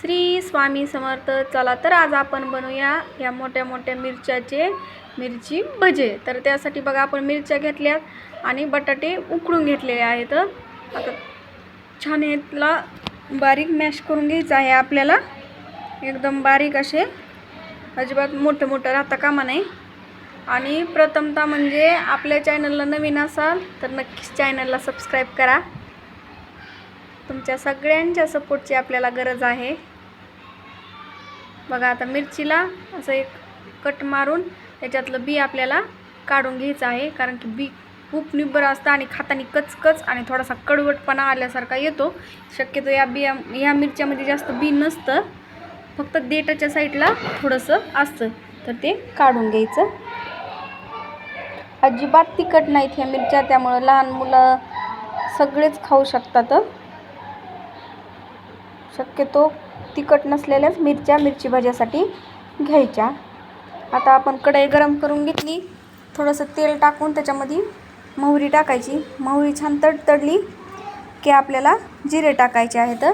श्री स्वामी समर्थ. चला तर आज आपण बनवूया या मोठ्या मोठ्या मिरच्याचे मिरची भजे. तर त्यासाठी बघा आपण मिरच्या घेतल्यात आणि बटाटे उकडून घेतलेले आहेत. आता छान यातला बारीक मॅश करून घ्यायचं आहे आपल्याला. एकदम बारीक असे. अजिबात मोठं मोठं राहता कामा नाही. आणि प्रथमतः म्हणजे आपल्या चॅनलला नवीन असाल तर नक्कीच चॅनलला सबस्क्राईब करा. तुमच्या सगळ्यांच्या सपोर्टची आपल्याला गरज आहे. बघा आता मिरचीला असं एक कट मारून त्याच्यातलं बी आपल्याला काढून घ्यायचं आहे. कारण की बी खूप निब्बर असतं आणि खातानी कचकच आणि थोडासा कडवटपणा आल्यासारखा येतो. शक्यतो या बिया ह्या मिरच्यामध्ये जास्त बी नसतं. फक्त देटाच्या साईडला थोडंसं असतं. तर ते काढून घ्यायचं. अजिबात तिखट नाहीत ह्या मिरच्या त्यामुळं लहान मुलं सगळेच खाऊ शकतात. शक्यतो तिखट नसलेल्याच मिरच्या मिरची भाज्यासाठी घ्यायच्या. आता आपण कढई गरम करून घेतली. थोडंसं तेल टाकून त्याच्यामध्ये मोहरी टाकायची. मोहरी छान तडतडली की आपल्याला जिरे टाकायचे आहेत.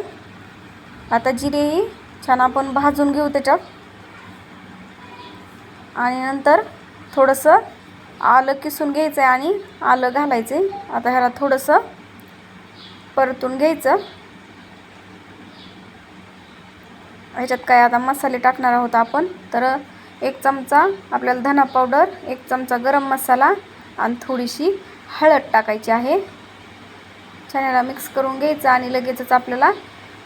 आता जिरेही छान आपण भाजून घेऊ त्याच्यात. आणि नंतर थोडंसं आलं किसून घ्यायचं आहे आणि आलं घालायचं आहे आता ह्याला थोडंसं परतून घ्यायचं. ह्याच्यात काय आता मसाले टाकणार आहोत आपण. तर एक चमचा आपल्याला धना पावडर एक चमचा गरम मसाला आणि थोडीशी हळद टाकायची आहे. छान याला मिक्स करून घ्यायचं आणि लगेचच आपल्याला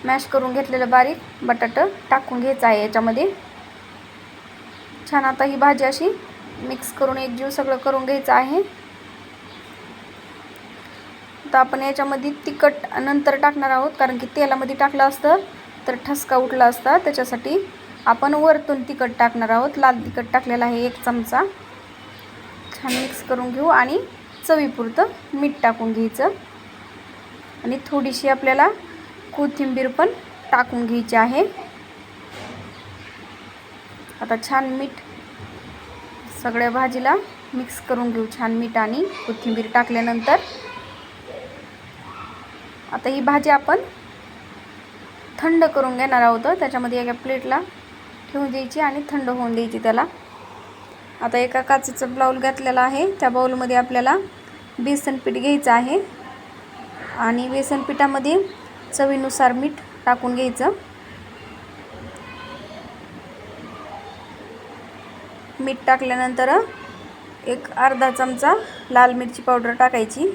मॅश करून घेतलेलं बारीक बटाटं टाकून घ्यायचं आहे याच्यामध्ये. छान आता ही भाजी अशी मिक्स करून एक जीव सगळं करून घ्यायचं आहे. आता आपण याच्यामध्ये तिखट नंतर टाकणार आहोत कारण की तेलामध्ये टाकलं असतं. तर ठसका उठला असता. त्याच्यासाठी आपण वरतून तिखट टाकणार आहोत. लाल तिखट टाकलेलं आहे एक चमचा. छान मिक्स करून घेऊ आणि चवीपुरतं मीठ टाकून घ्यायचं. आणि थोडीशी आपल्याला कोथिंबीर पण टाकून घ्यायची आहे. आता छान मीठ सगळ्या भाजीला मिक्स करून घेऊ छान मीठ आणि कोथिंबीर टाकल्यानंतर. आता ही भाजी आपण थंड करून घेणार आहोत. त्याच्यामध्ये एका प्लेटला ठेवून द्यायची आणि थंड होऊन द्यायची त्याला. आता एका काचेचं बाऊल घातलेला आहे. त्या बाऊलमध्ये आपल्याला बेसन पीठ घ्यायचं आहे. आणि बेसन पिठामध्ये चवीनुसार मीठ टाकून घ्यायचं. मीठ टाकल्यानंतर एक अर्धा चमचा लाल मिरची पावडर टाकायची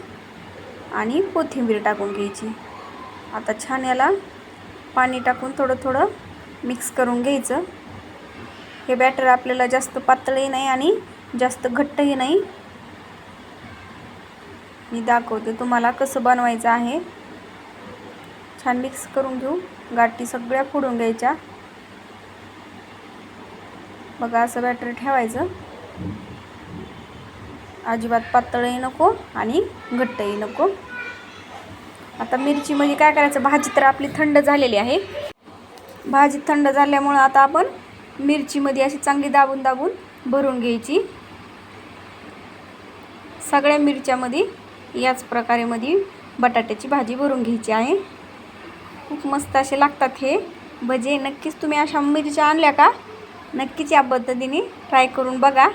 आणि कोथिंबीर टाकून घ्यायची. आता छान याला पाणी टाकून थोडं थोडं मिक्स करून घ्यायचं. हे बॅटर आपल्याला जास्त पातळही नाही आणि जास्त घट्टही नाही. मी दाखवते तुम्हाला कसं बनवायचं आहे. छान मिक्स करून घेऊ. गाठी सगळ्या फोडून घ्यायच्या. बघा असं बॅटर ठेवायचं. अजिबात पातळही नको आणि घट्टही नको. आता मिरचीमध्ये काय करायचं? भाजी तर आपली थंड झालेली आहे. भाजी थंड झाल्यामुळं आता आपण मिरचीमध्ये अशी चांगली दाबून दाबून भरून घ्यायची. सगळ्या मिरच्यामध्ये याच प्रकारेमध्ये बटाट्याची भाजी भरून घ्यायची आहे. खूप मस्त असे लागतात हे भजे. नक्कीच तुम्ही अशा मिरच्या आणल्या का? नक्कीच या पद्धतीने ट्राय करून बघा.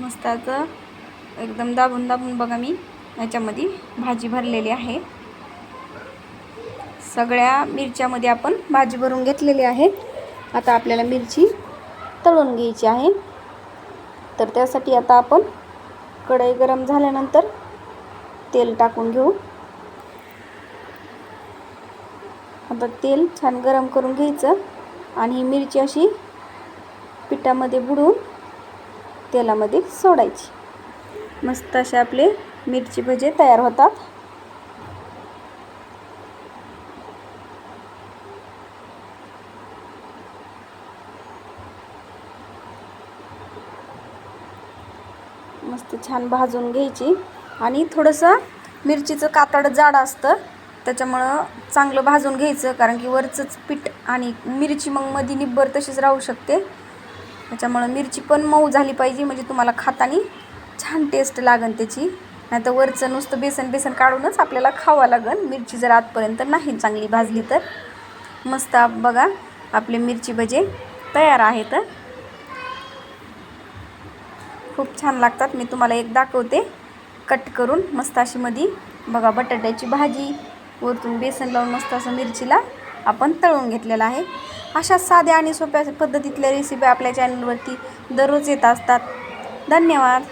मस्त असं एकदम दाबून दाबून बघा मी याच्यामध्ये भाजी भरलेली आहे. सगळ्या मिरच्यामध्ये आपण भाजी भरून घेतलेली आहे. आता आपल्याला मिरची तळून घ्यायची आहे. तर त्यासाठी आता आपण कढई गरम झाल्यानंतर तेल टाकून घेऊ. आता तेल छान गरम करून घ्यायचं आणि ही मिरची अशी पिठामध्ये बुडवून तेलामध्ये सोडायची. मस्त असे आपले मिरची भजे तयार होतात. मस्त छान भाजून घ्यायची. आणि थोडंसं मिरचीचं कातड जाड असतं त्याच्यामुळं चांगलं भाजून घ्यायचं कारण की वरचंच पीठ आणि मिरची मग मध्ये निब्बर तशीच राहू शकते. त्याच्यामुळं मिरची पण मऊ झाली पाहिजे म्हणजे तुम्हाला खाताना छान टेस्ट लागन त्याची. नाही तर वरचं नुसतं बेसन बेसन काढूनच आपल्याला खावं लागन. मिरची जर आतपर्यंत नाही चांगली भाजली तर. मस्त आप- बघा आपले मिरची भजे तयार आहेत. खूप छान लागतात. मी तुम्हाला एक दाखवते. कट करून मस्त अशी मधी बघा बटाट्याची भाजी वरतून बेसन लावून मस्त असं मिरचीला आपण तळून घेतलेलं आहे. अशा साध्या आणि सोप्या पद्धतीतल्या रेसिपी आपल्या चॅनलवरती दररोज येत असतात. धन्यवाद.